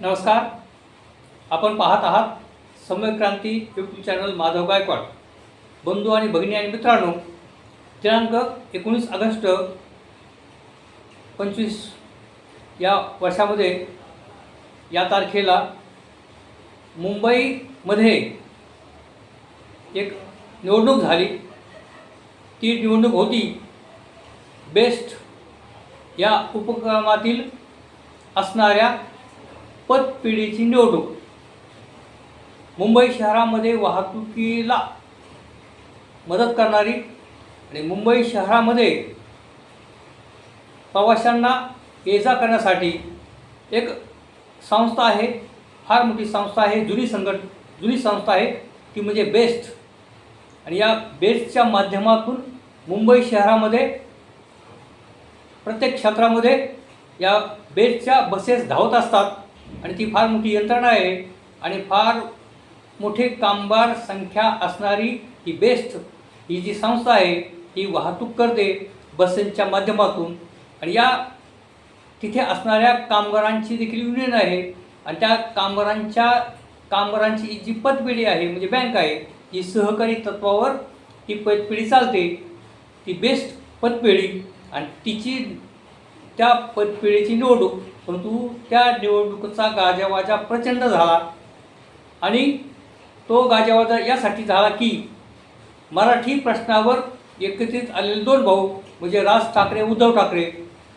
नमस्कार. आपण पाहत आहात संयक्रांती यूट्यूब चॅनल माधव गायकवाड. बंधू आणि भगिनी आणि मित्रांनो दिनांक एकोणीस ऑगस्ट पंचवीस या वर्षामध्ये या तारखेला मुंबईमध्ये एक निवडणूक झाली. ती निवडणूक होती बेस्ट या उपक्रमातील असणाऱ्या पतपिढीची निवडणूक. मुंबई शहरामध्ये वाहतुकीला मदत करणारी आणि मुंबई शहरामध्ये प्रवाशांना ये जा करण्यासाठी एक संस्था आहे फार मोठी संस्था आहे जुनी संघट जुनी संस्था आहे ती म्हणजे बेस्ट. आणि या बेस्टच्या माध्यमातून मुंबई शहरामध्ये प्रत्येक क्षेत्रामध्ये या बेस्टच्या बसेस धावत असतात. आणि ती फार मोठी यंत्रणा आहे आणि फार मोठे कामगार संख्या असणारी ही बेस्ट ही जी संस्था आहे ही वाहतूक करते बसेसच्या माध्यमातून. आणि या तिथे असणाऱ्या कामगारांची देखील युनियन आहे आणि त्या कामगारांच्या कामगारांची जी पतपिढी आहे म्हणजे बँक आहे ही सहकारी तत्वावर ती पतपिढी चालते. ती बेस्ट पतपिढी आणि तिची त्या पतपिढीची निवडणूक. परंतु त्या निवडणुकीचा गाजावाजा प्रचंड झाला. आणि तो गाजावाजा यासाठी झाला की मराठी प्रश्नावर एकत्रित आलेले दोन भाऊ म्हणजे राज ठाकरे उद्धव ठाकरे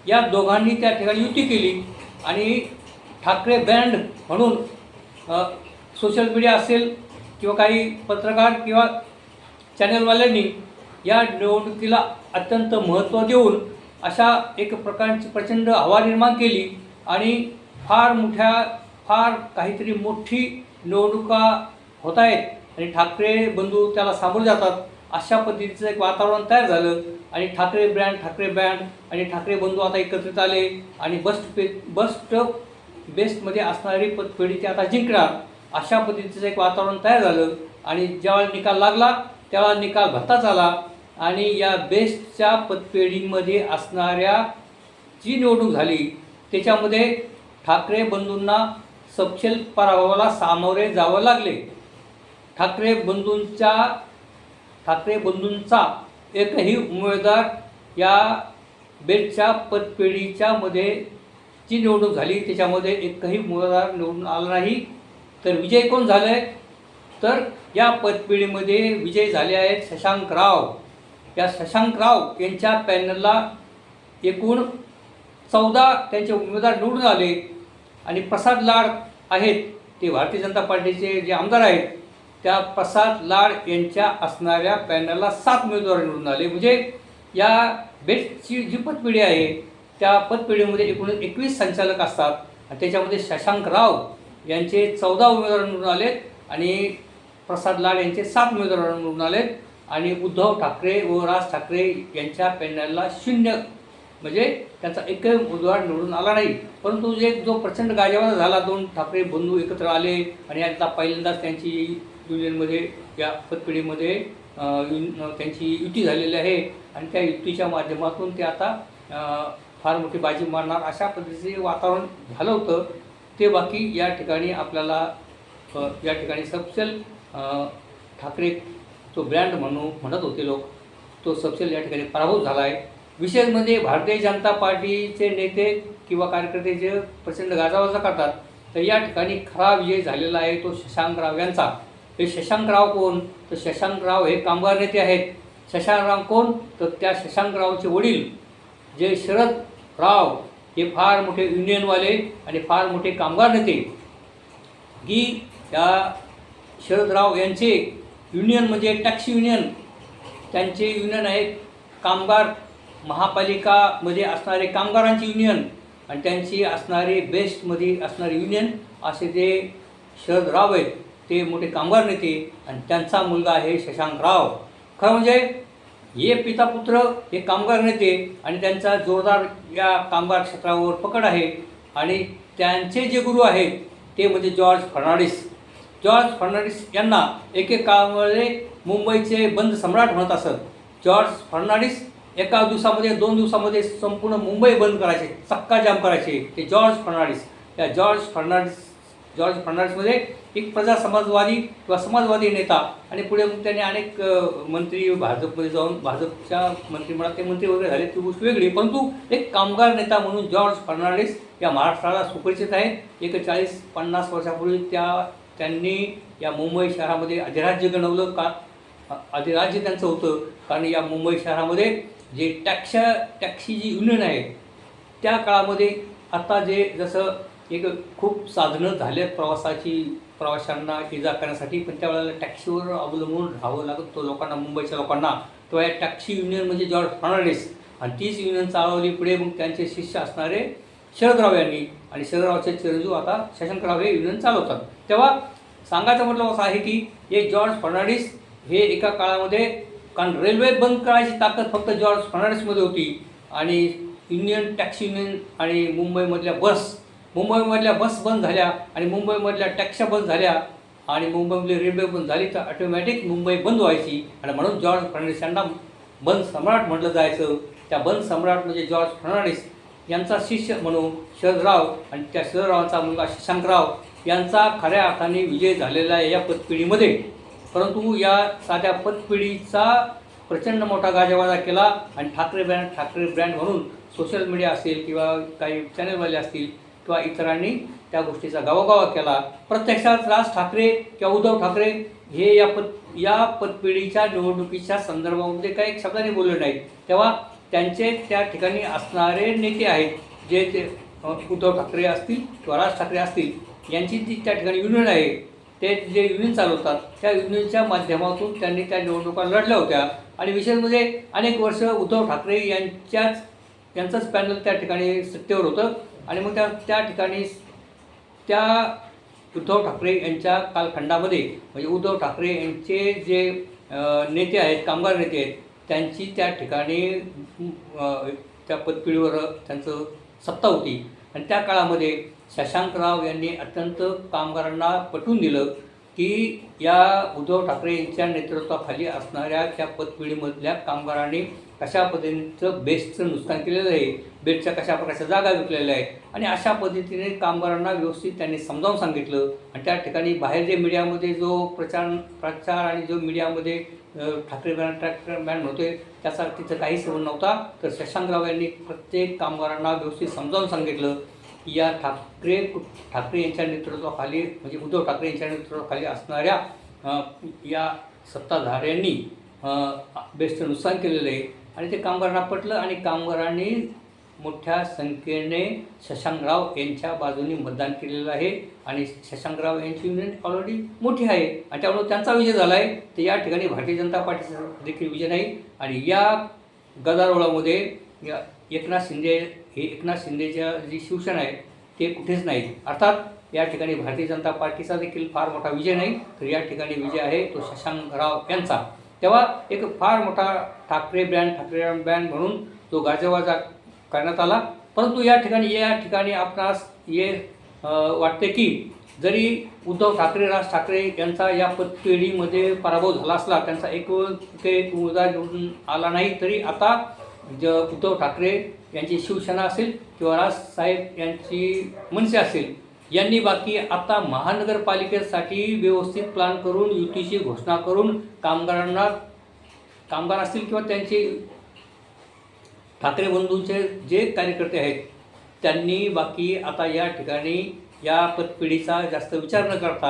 या दोघांनी त्या ठिकाणी युती केली. आणि ठाकरे बँड म्हणून सोशल मीडिया असेल किंवा काही पत्रकार किंवा चॅनलवाल्यांनी या निवडणुकीला अत्यंत महत्त्व देऊन अशा एक प्रकारची प्रचंड हवा निर्माण केली आणि फार मोठ्या फार काहीतरी मोठी निवडणुका होत आहेत. आणि ठाकरे बंधू त्याला सामोरे जातात. अशा पद्धतीचं एक वातावरण तयार झालं आणि ठाकरे ब्रँड ठाकरे बँड आणि ठाकरे बंधू आता एकत्रित आले आणि बस्ट पे बस्ट बेस्टमध्ये असणारी पद पिढी ते आता जिंकणार. अशा पद्धतीचं एक वातावरण तयार झालं आणि ज्यावेळेला निकाल लागला त्यावेळेला निकाल भत्ताच आला. आणि या बेस्टच्या पतपेढीमध्ये असणाऱ्या जी निवडणूक झाली त्याच्यामध्ये ठाकरे बंधूंना सपशेल पराभवाला सामोरे जावं लागले. ठाकरे बंधूंच्या ठाकरे बंधूंचा एकही उमेदवार या बेटच्या पतपेढीच्या मध्ये जी निवडणूक झाली त्याच्यामध्ये एकही उमेदवार निवडून आला नाही. तर विजय कोण झाले तर या पतपेढीमध्ये विजय झाले आहेत शशांक राव. या शशांकराव यांच्या पॅनलला एकूण चौदा त्यांचे उमेदवार निवडून आले आणि प्रसाद लाड आहेत ते भारतीय जनता पार्टीचे जे आमदार आहेत त्या प्रसाद लाड यांच्या असणाऱ्या पॅनलला सात उमेदवार निवडून आले. म्हणजे या बेस्टची जी पतपिढी आहे त्या पतपिढीमध्ये एकूण एकवीस संचालक असतात आणि त्याच्यामध्ये शशांक राव यांचे चौदा उमेदवार निवडून आलेत आणि प्रसाद लाड यांचे सात उमेदवार निवडून आलेत. आणि उद्धव ठाकरे व राज ठाकरे यांच्या पॅनलला शून्य. म्हणजे त्यांचा एकही उमेदवार निवडून आला नाही. परंतु जे जो प्रचंड गाजावाजा झाला दोन ठाकरे बंधू एकत्र आले आणि आता पहिल्यांदाच त्यांची युनियनमध्ये या पतपिढीमध्ये त्यांची युती झालेली आहे आणि त्या युतीच्या माध्यमातून ते आता फार मोठी बाजी मारणार. अशा पद्धतीचे वातावरण झालं होतं ते बाकी या ठिकाणी आपल्याला या ठिकाणी सबसेल ठाकरे तो ब्रँड म्हणू म्हणत होते लोक. तो सबसेल या ठिकाणी पराभूत झाला आहे विशेष म्हणजे भारतीय जनता पार्टीचे नेते किंवा कार्यकर्ते जे प्रचंड गाजावाजा करतात तर या ठिकाणी खरा विजय झालेला आहे तो शशांकराव यांचा. हे शशांकराव कोण? तर शशांकराव हे कामगार नेते आहेत. शशांकराव कोण? तर त्या शशांकरावचे वडील. जे शरद राव हे फार मोठे युनियनवाले आणि फार मोठे कामगार नेते. की या शरदराव यांचे युनियन म्हणजे टॅक्सी युनियन. त्यांचे युनियन आहे कामगार महापालिकामध्ये असणारे कामगारांची युनियन आणि त्यांची असणारे बेस्टमध्ये असणारे युनियन असे ते शरदराव आहेत ते मोठे कामगार नेते आणि त्यांचा मुलगा आहे शशांक राव. खरं म्हणजे हे पिता पुत्र हे कामगार नेते आणि त्यांचा जोरदार या कामगार क्षेत्रावर पकड आहे आणि त्यांचे जे गुरु आहेत ते म्हणजे जॉर्ज फर्नांडिस. जॉर्ज फर्नांडिस यांना एकेकाळामध्ये मुंबईचे बंद सम्राट म्हणत असत. जॉर्ज फर्नांडिस एका दिवसामध्ये दोन दिवसामध्ये संपूर्ण मुंबई बंद करायचे चक्का जाम करायचे. ते जॉर्ज फर्नांडिस. या जॉर्ज फर्नांडिस जॉर्ज फर्नांडिसमध्ये एक प्रजा समाजवादी किंवा समाजवादी नेता आणि पुढे मग त्यांनी अनेक मंत्री भाजपमध्ये जाऊन भाजपच्या मंत्रिमंडळात ते मंत्री वगैरे झाले ती गोष्ट वेगळी. परंतु एक कामगार नेता म्हणून जॉर्ज फर्नांडिस या महाराष्ट्राला सुपरिचित आहे. एक चाळीस पन्नास वर्षापूर्वी त्या त्यांनी या मुंबई शहरामध्ये अधिराज्य गणवलं का? अधिराज्य त्यांचं होतं कारण या मुंबई शहरामध्ये जे टॅक्शा टॅक्सी जी युनियन आहे त्या काळामध्ये आता जे जसं एक खूप साधनं झालेत प्रवासाची प्रवाशांना इजा करण्यासाठी पण त्यावेळेला टॅक्सीवर अवलंबून राहावं लागत तो लोकांना मुंबईच्या लोकांना. तेव्हा या टॅक्सी युनियन म्हणजे जॉर्ज फर्नांडिस. आणि तीच युनियन चालवली पुढे मग त्यांचे शिष्य असणारे शरदराव यांनी आणि शरदरावचे चिरंजीव आता शशांकराव हे युनियन चालवतात. तेव्हा सांगायचं म्हटलं असं आहे की हे जॉर्ज फर्नांडिस हे एका काळामध्ये कारण रेल्वे बंद करायची ताकद फक्त जॉर्ज फर्नांडिसमध्ये होती आणि युनियन टॅक्सी युनियन आणि मुंबईमधल्या बस मुंबईमधल्या बस बंद झाल्या आणि मुंबईमधल्या टॅक्स्या बंद झाल्या आणि मुंबईमधली रेल्वे बंद झाली तर ऑटोमॅटिक मुंबई बंद व्हायची. आणि म्हणून जॉर्ज फर्नांडिस यांना बंद सम्राट म्हटलं जायचं. त्या बंद सम्राट म्हणजे जॉर्ज फर्नांडिस. यांचा शिष्य म्हणून शरदराव आणि त्या शरदरावांचा मुलगा शशांकराव यांचा खऱ्या अर्थाने विजय झालेला आहे या पतपिढीमध्ये परंतु या साध्या पतपिढीचा प्रचंड मोठा गाजावाजा केला आणि ठाकरे ब्रँड ठाकरे ब्रँड म्हणून सोशल मीडिया असेल किंवा काही चॅनलवाले असतील किंवा इतरांनी त्या गोष्टीचा गावोगावा केला. प्रत्यक्षात राज ठाकरे किंवा उद्धव ठाकरे हे या पद या पतपिढीच्या निवडणुकीच्या संदर्भामध्ये काही शब्दाने बोलले नाहीत. तेव्हा त्यांचे त्या ठिकाणी असणारे नेते आहेत जे ते उद्धव ठाकरे असतील किंवा राज ठाकरे असतील यांची जी त्या ठिकाणी युनियन आहे ते जे युनियन चालवतात त्या युनियनच्या माध्यमातून त्यांनी त्या निवडणुका लढल्या होत्या. आणि विशेष म्हणजे अनेक वर्ष उद्धव ठाकरे यांच्याच यांचंच पॅनल त्या ठिकाणी सत्तेवर होतं. आणि मग त्या त्या ठिकाणी त्या उद्धव ठाकरे यांच्या कालखंडामध्ये म्हणजे उद्धव ठाकरे यांचे जे नेते आहेत कामगार नेते आहेत त्यांची त्या ठिकाणी त्या पदपिढीवर त्यांचं सत्ता होती. आणि त्या काळामध्ये शशांकराव यांनी अत्यंत कामगारांना पटवून दिलं की या उद्धव ठाकरे यांच्या नेतृत्वाखाली असणाऱ्या त्या पतपिढीमधल्या कामगारांनी कशा पद्धतीचं बेस्टचं नुकसान केलेलं आहे बेडच्या कशा प्रकारच्या जागा विकलेल्या आहेत आणि अशा पद्धतीने कामगारांना व्यवस्थित त्यांनी समजावून सांगितलं. आणि त्या ठिकाणी बाहेर जे मीडियामध्ये जो प्रचार प्रचार आणि जो मीडियामध्ये ठाकरे बॅन ट्रॅक्टर बॅन होते त्याचा तिथं काही संबंध नव्हता. तर शशांकराव यांनी प्रत्येक कामगारांना व्यवस्थित समजावून सांगितलं की या ठाकरे ठाकरे यांच्या नेतृत्वाखाली म्हणजे उद्धव ठाकरे यांच्या नेतृत्वाखाली असणाऱ्या या सत्ताधाऱ्यांनी बेस्टचं नुकसान केलेलं आहे. आणि ते कामगारांना पटलं आणि कामगारांनी मोठ्या संख्येने शशांकराव यांच्या बाजूने मतदान केलेलं आहे. आणि शशांकराव यांची युनिट ऑलरेडी मोठी आहे. आणि त्यामुळे त्यांचा विजय झाला आहे तर या ठिकाणी भारतीय जनता पार्टीचा देखील विजय नाही. आणि या गदारोळामध्ये या एकनाथ शिंदे हे एकनाथ शिंदेच्या जी शिवसेना आहे ते कुठेच नाही. अर्थात या ठिकाणी भारतीय जनता पार्टीचा देखील फार मोठा विजय नाही. तर या ठिकाणी विजय आहे तो शशांकराव यांचा. तेव्हा एक फार मोठा ठाकरे ब्रँड ठाकरे ब्रँड म्हणून तो गाजवाजा करण्यात आला. परंतु या ठिकाणी या ठिकाणी आपणास हे वाटते की जरी उद्धव ठाकरे राज ठाकरे यांचा या पतपेढीमध्ये पराभव झाला असला त्यांचा एक एक उमेदवार निवडून आला नाही तरी आता ज उद्धव ठाकरे यांची शिवसेना असेल किंवा राजसाहेब यांची मनसे असेल यांनी बाकी आता महानगरपालिकेसाठी व्यवस्थित प्लॅन करून युतीची घोषणा करून कामगारांना कामगार असतील किंवा त्यांचे ठाकरे बंधूंचे जे कार्यकर्ते आहेत त्यांनी बाकी आता या ठिकाणी या पतपिढीचा जास्त विचार न करता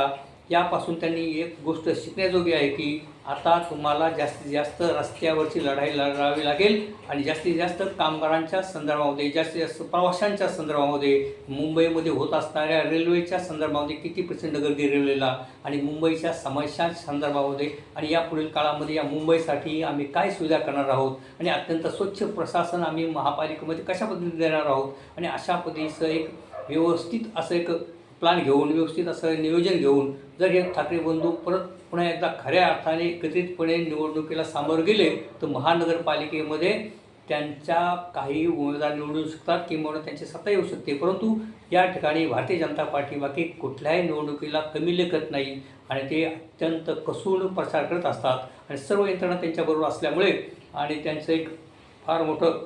यापासून त्यांनी एक गोष्ट शिकण्याजोगी आहे की आता तुम्हाला जास्तीत जास्त रस्त्यावरची लढाई लढावी लागेल आणि जास्तीत जास्त कामगारांच्या संदर्भामध्ये जास्तीत जास्त प्रवाशांच्या संदर्भामध्ये मुंबईमध्ये होत असणाऱ्या रेल्वेच्या संदर्भामध्ये किती प्रचंड गर्दी रेल्वेला आणि मुंबईच्या समस्यांच्या संदर्भामध्ये आणि या पुढील काळामध्ये या मुंबईसाठी आम्ही काय सुविधा करणार आहोत आणि अत्यंत स्वच्छ प्रशासन आम्ही महापालिकेमध्ये कशा पद्धतीने देणार आहोत आणि अशा पद्धतीचं एक व्यवस्थित असं एक प्लॅन घेऊन व्यवस्थित असं नियोजन घेऊन जर हे ठाकरे बंधू परत पुन्हा एकदा खऱ्या अर्थाने एकत्रितपणे निवडणुकीला सामोरं गेले तर महानगरपालिकेमध्ये त्यांच्या काही उमेदवार निवडू शकतात किंवा त्यांची सत्ता येऊ शकते. परंतु या ठिकाणी भारतीय जनता पार्टी बाकी कुठल्याही निवडणुकीला कमी लेखत नाही आणि ते अत्यंत कसून प्रचार करत असतात आणि सर्व यंत्रणा त्यांच्याबरोबर असल्यामुळे आणि त्यांचं एक फार मोठं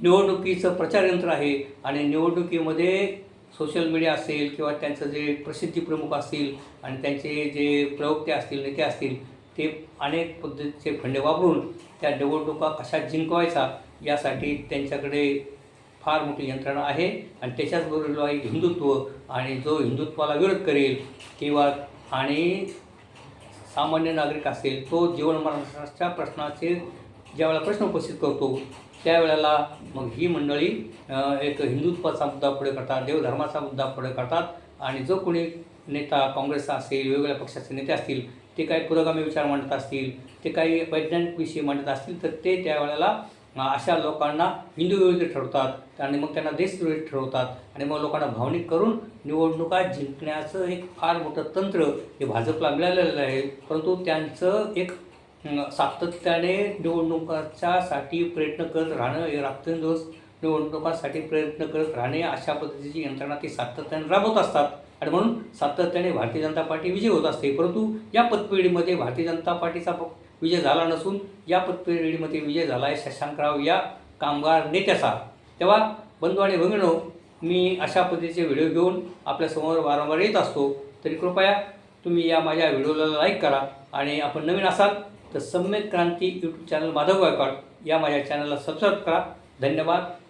निवडणुकीचं प्रचार यंत्र आहे आणि निवडणुकीमध्ये सोशल मीडिया असेल किंवा त्यांचं जे प्रसिद्धी प्रमुख असतील आणि त्यांचे जे प्रवक्ते असतील नेते असतील ते अनेक पद्धतीचे फंडे वापरून त्या निवडणुका कशा जिंकवायचा यासाठी त्यांच्याकडे फार मोठी यंत्रणा आहे. आणि त्याच्याचबरोबर हिंदुत्व आणि जो हिंदुत्वाला विरोध करेल किंवा आणि सामान्य नागरिक असेल तो जीवनमरणाच्या प्रश्नाचे ज्यावेळेला प्रश्न उपस्थित करतो त्यावेळेला मग ही मंडळी एक हिंदुत्वाचा मुद्दा पुढे करतात देवधर्माचा मुद्दा पुढे करतात आणि जो कोणी नेता काँग्रेसचा असेल वेगवेगळ्या पक्षाचे नेते असतील ते काही पुरोगामी विचार मांडत असतील ते काही वैज्ञानिक विषय मांडत असतील तर ते त्यावेळेला अशा लोकांना हिंदू विरोधी ठरवतात आणि मग त्यांना देशविरोधी ठरवतात आणि मग लोकांना भावनिक करून निवडणुका जिंकण्याचं एक फार मोठं तंत्र हे भाजपला मिळालेलं आहे. परंतु त्यांचं एक सातत्याने निवडणुकाच्यासाठी प्रयत्न करत राहणं हे रात्रंदिवस निवडणुकांसाठी प्रयत्न करत राहणे अशा पद्धतीची यंत्रणा ते सातत्याने राबवत असतात. आणि म्हणून सातत्याने भारतीय जनता पार्टी विजय होत असते. परंतु या पतपेढीमध्ये भारतीय जनता पार्टीचा प- विजय झाला नसून या पतपेढीमध्ये विजय झाला आहे शशांकराव या कामगार नेत्याचा. तेव्हा बंधू आणि भगिनो मी अशा पद्धतीचे व्हिडिओ घेऊन आपल्यासमोर वारंवार येत असतो. तरी कृपया तुम्ही या माझ्या व्हिडिओला लाईक करा आणि आपण नवीन असाल तर सम्यक क्रांती यूट्यूब चॅनल माधव गायकवाड या माझ्या चॅनलला सबस्क्राईब करा. धन्यवाद.